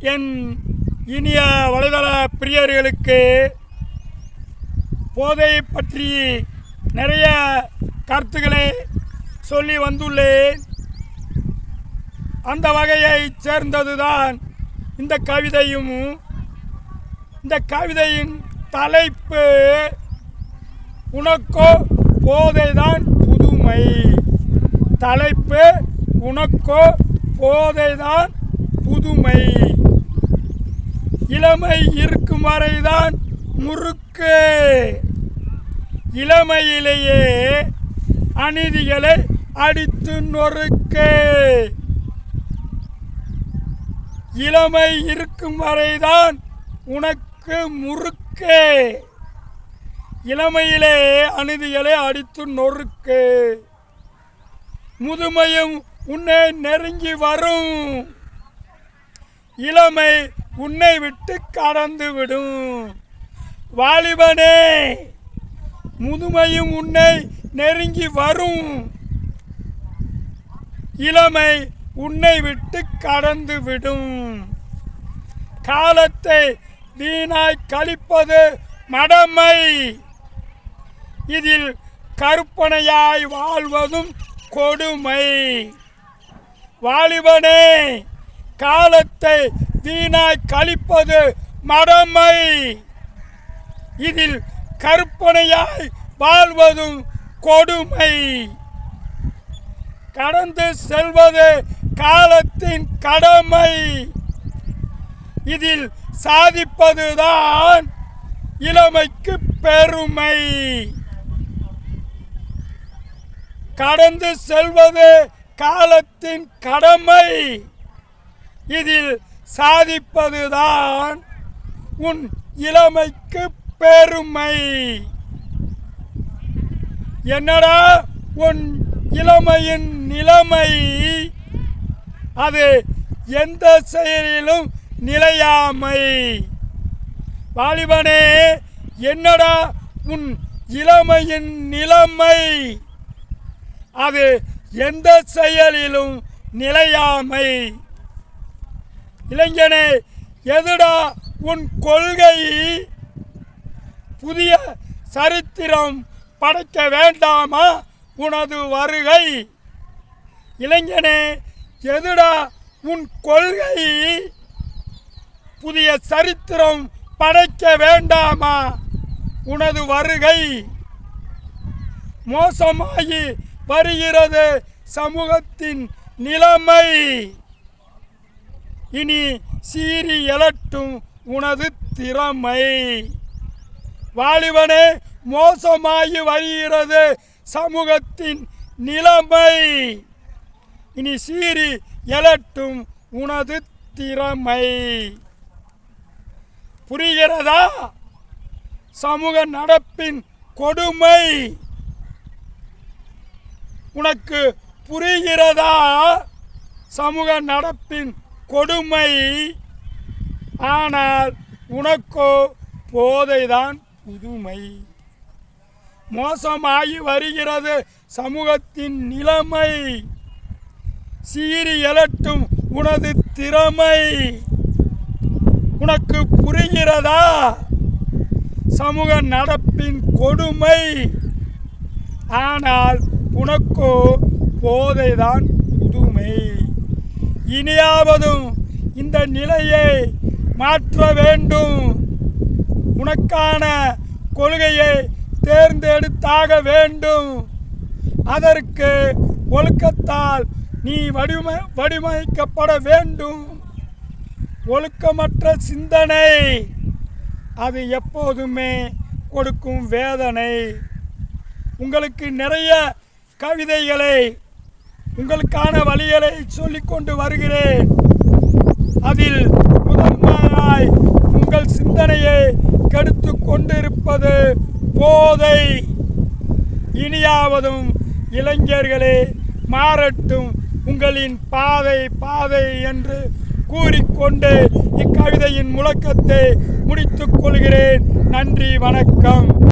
என் இனிய வலைதள பிரியர்களுக்கு போதை பற்றி நிறைய கருத்துக்களை சொல்லி வந்துள்ளேன். அந்த வகையை சேர்ந்ததுதான் இந்த கவிதையும். இந்த கவிதையின் தலைப்பு உனக்கோ போதைதான் புதுமை. தலைப்பு உனக்கோ போதைதான் புதுமை. இளமை இருக்கும் வரைதான் முறுக்கு. இளமையிலேயே அநீதிகளை அடித்து நொறுக்கு. இளமை இருக்கும் வரைதான் உனக்கு முறுக்கு. இளமையிலே அநீதிகளை அடித்து நொறுக்கு. முதுமையும் உன்னை நெருங்கி வரும். இளமை உன்னை விட்டு கடந்து விடும் வாலிபனே முதுமையும் உன்னை நெருங்கி வரும். இளமை உன்னை விட்டு கடந்து விடும் காலத்தை வீணாய் கழிப்பது மடமை. இதில் கற்பனையாய் வாழ்வதும் கொடுமை. வாலிபனே காலத்தை வீணாய் கழிப்பது மடமை. இதில் கற்பனையாய் வாழ்வதும் கொடுமை. கடந்து செல்வது காலத்தின் கடமை. இதில் சாதிப்பதுதான் இளமைக்கு பெருமை. கடந்து செல்வது காலத்தின் கடமை. இதில் சாதிப்பதுதான் உன் இளமைக்கு பெருமை. என்னடா உன் இளமையின் நிலைமை? அது எந்த செயலிலும் நிலையாமை. வாலிபனே என்னடா உன் இளமையின் நிலைமை? அது எந்த செயலிலும் நிலையாமை. இளைஞனே எதுடா உன் கொள்கை? புதிய சரித்திரம் படைக்க வேண்டாமா உனது வருகை? இளைஞனே எதுடா உன் கொள்கை? புதிய சரித்திரம் படைக்க வேண்டாமா உனது வருகை? மோசமாகி வருகிறது சமூகத்தின் நிலைமை. இனி சீறி எழட்டும் உனது திறமை. வாலிபனே மோசமாகி வருகிறது சமூகத்தின் நிலைமை. இனி சீறி எழட்டும் உனது திறமை. புரிகிறதா? சமூக நடப்பின் கொடுமை. உனக்கு புரிகிறதா? சமூக நடப்பின் கொடுமை. ஆனால் உனக்கோ போதைதான் புதுமை. மோசமாகி வருகிறது சமூகத்தின் நிலைமை. சீறி எழட்டும் உனது திறமை. உனக்கு புரிகிறதா? சமூக நடப்பின் கொடுமை. ஆனால் உனக்கோ போதைதான் புதுமை. இனியாவதும் இந்த நிலையை மாற்ற வேண்டும். உனக்கான கொள்கையை தேர்ந்தெடுத்தாக வேண்டும். அதற்கு ஒழுக்கத்தால் நீ வடிவமை வடிவமைக்கப்பட வேண்டும். ஒழுக்கமற்ற சிந்தனை அது எப்போதுமே கொடுக்கும் வேதனை. உங்களுக்கு நிறைய கவிதைகளை உங்களுக்கான வழிகளை சொல்லிக்கொண்டு வருகிறேன். அதில் முதன்மையாய் உங்கள் சிந்தனையை கெடுத்து கொண்டிருப்பது போதை. இனியாவதும் இளைஞர்களே மாறட்டும் உங்களின் பாதை பாதை என்று கூறிக்கொண்டு இக்கவிதையின் முழக்கத்தை முடித்துக் கொள்கிறேன். நன்றி வணக்கம்.